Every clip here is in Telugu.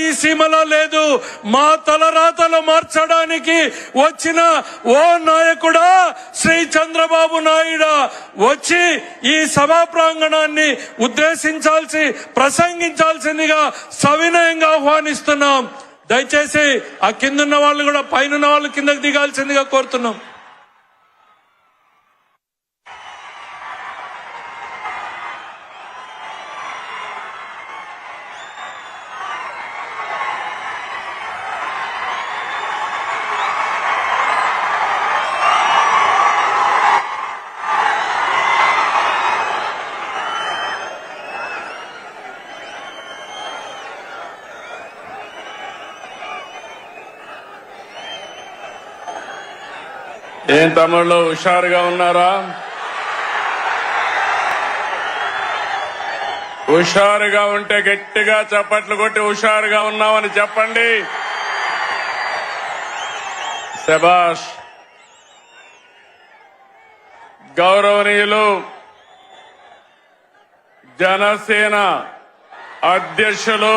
ఈ సీమలో లేదు. మా తలరాతలు మార్చడానికి వచ్చిన ఓ నాయకుడా శ్రీ చంద్రబాబు నాయుడా. వచ్చి ఈ సభా ప్రాంగణాన్ని ఉద్దేశించాల్సి ప్రసంగించాల్సిందిగా సవినయంగా ఆహ్వానిస్తున్నాం. దయచేసి ఆ కిందున్న వాళ్ళు కూడా పైన వాళ్ళు కిందకు దిగాల్సిందిగా కోరుతున్నాం. ఏం తమ్ముళ్ళు హుషారుగా ఉన్నారా? హుషారుగా ఉంటే గట్టిగా చప్పట్లు కొట్టి హుషారుగా ఉన్నామని చెప్పండి. శబాష్ గౌరవనీయులు జనసేన అధ్యక్షులు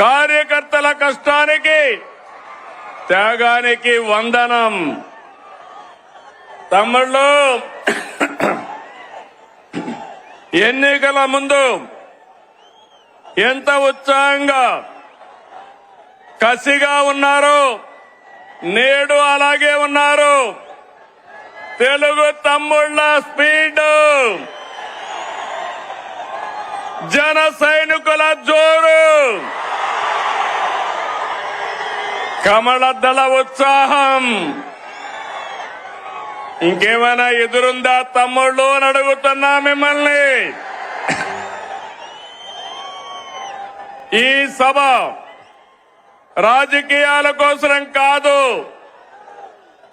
కార్యకర్తల కష్టానికి త్యాగానికి వందనం. తమ్ముళ్ళు ఎన్నికల ముందు ఎంత ఉత్సాహంగా కసిగా ఉన్నారు నేడు అలాగే ఉన్నారు. తెలుగు తమ్ముళ్ళ స్పీడ్. జన సైనికుల జోరు. కమలదళ ఉత్సాహం. ఇంకేమైనా ఎదురుందా తమ్ముళ్ళు అని అడుగుతున్నా మిమ్మల్ని. ఈ సభ రాజకీయాల కోసరం కాదు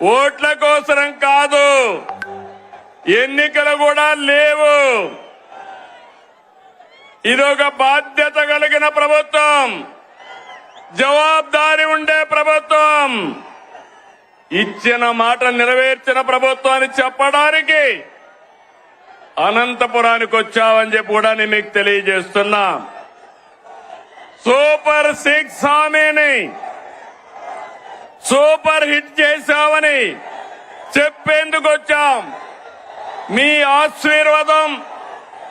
ఓట్ల కోసరం కాదు ఎన్నికలు కూడా లేవు. ఇదొక బాధ్యత కలిగిన ప్రభుత్వం. జవాబారి ఉండే ప్రభుత్వం. ఇచ్చిన మాట నెరవేర్చిన ప్రభుత్వాన్ని చెప్పడానికి అనంతపురానికి వచ్చావని చెప్పి కూడా నేను మీకు తెలియజేస్తున్నా. సూపర్ సిక్స్ హామీని సూపర్ హిట్ చేశామని చెప్పేందుకు వచ్చాం. మీ ఆశీర్వాదం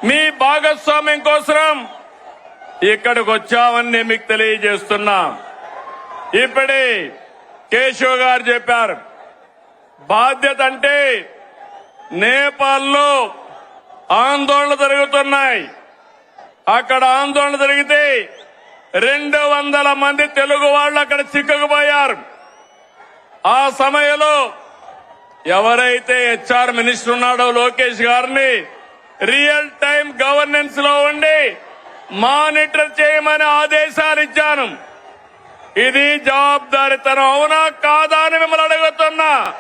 మీ భాగస్వామ్యం కోసం ఇక్కడికి వచ్చామని నేను మీకు తెలియజేస్తున్నా. ఇప్పుడే కేశవ్ గారు చెప్పారు బాధ్యత అంటే నేపాల్లో ఆందోళన జరుగుతున్నాయి. అక్కడ ఆందోళన జరిగితే రెండు వందల మంది తెలుగు వాళ్ళు అక్కడ చిక్కుకుపోయారు. ఆ సమయంలో ఎవరైతే హెచ్ఆర్ మినిస్టర్ ఉన్నాడో లోకేష్ గారిని రియల్ టైం గవర్నెన్స్లో ఉండి మానిటర్ చేయమని ఆదేశాలు ఇచ్చాను ఇది జవాబారితనం అవునా? కాదా అని మిమ్మల్ని అడుగుతున్నా.